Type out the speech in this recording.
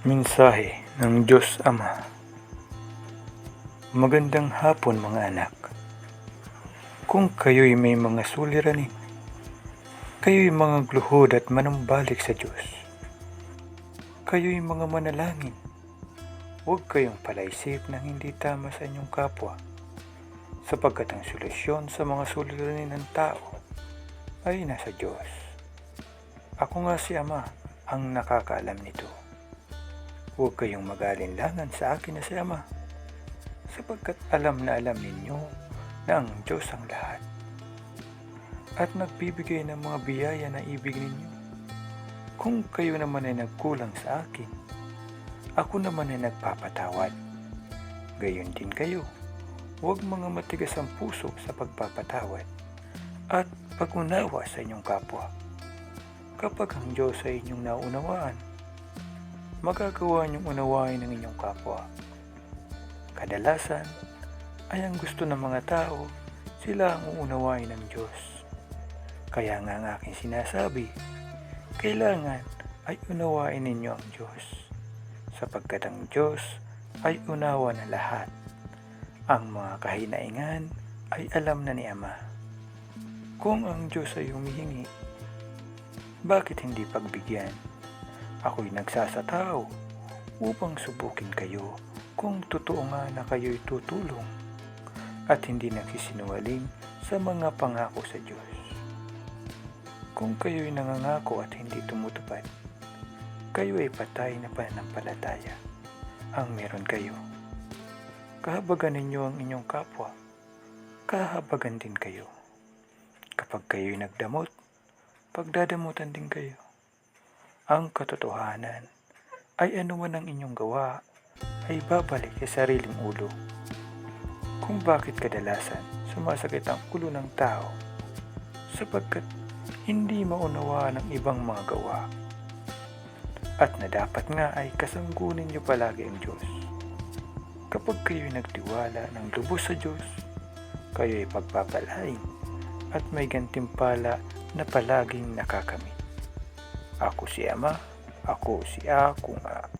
Mensahe ng Diyos Ama Magandang hapon mga anak. Kung kayo'y may mga suliranin, kayo'y mga gluhod at manumbalik sa Diyos. Kayo'y mga manalangin. Huwag kayong palaisip ng hindi tama sa inyong kapwa, sapagkat ang solusyon sa mga suliranin ng tao ay nasa Diyos. Ako nga si Ama ang nakakaalam nito. Huwag kayong mag-alinlangan sa akin na si Ama, sapagkat alam na alam ninyo na ang Diyos ang lahat. At nagbibigay ng mga biyaya na ibig ninyo. Kung kayo naman ay nagkulang sa akin, ako naman ay nagpapatawad. Gayon din kayo. Huwag mga matigas ang puso sa pagpapatawad at pag-unawa sa inyong kapwa. Kapag ang Diyos ay inyong naunawaan, magagawa niyong unawain ng inyong kapwa. Kadalasan ay ang gusto ng mga tao, sila ang uunawain ng Diyos. Kaya nga ang aking sinasabi, kailangan ay unawain ninyo ang Diyos, sapagkat ang Diyos ay unawa na lahat. Ang mga kahinaingan ay alam na ni Ama. Kung ang Diyos ay humihingi, bakit hindi pagbigyan? Ako'y nagsasatao upang subukin kayo kung totoo nga na kayo'y tutulong at hindi nagsisinungaling sa mga pangako sa Diyos. Kung kayo'y nangangako at hindi tumutupad, kayo ay patay na pananampalataya ang meron kayo. Kahabagan ninyo ang inyong kapwa, kahabagan din kayo. Kapag kayo'y nagdamot, pagdadamutan din kayo. Ang katotohanan ay anuman ang inyong gawa ay babalik sa sariling ulo. Kung bakit kadalasan sumasakit ang ulo ng tao sapagkat hindi maunawaan ng ibang mga gawa at na dapat nga ay kasanggunin niyo palagi ang Diyos. Kapag kayo'y nagtiwala ng lubos sa Diyos, kayo'y pagpapalain at may gantimpala na palaging nakakamit. Ako si Ama, ako si Ako nga.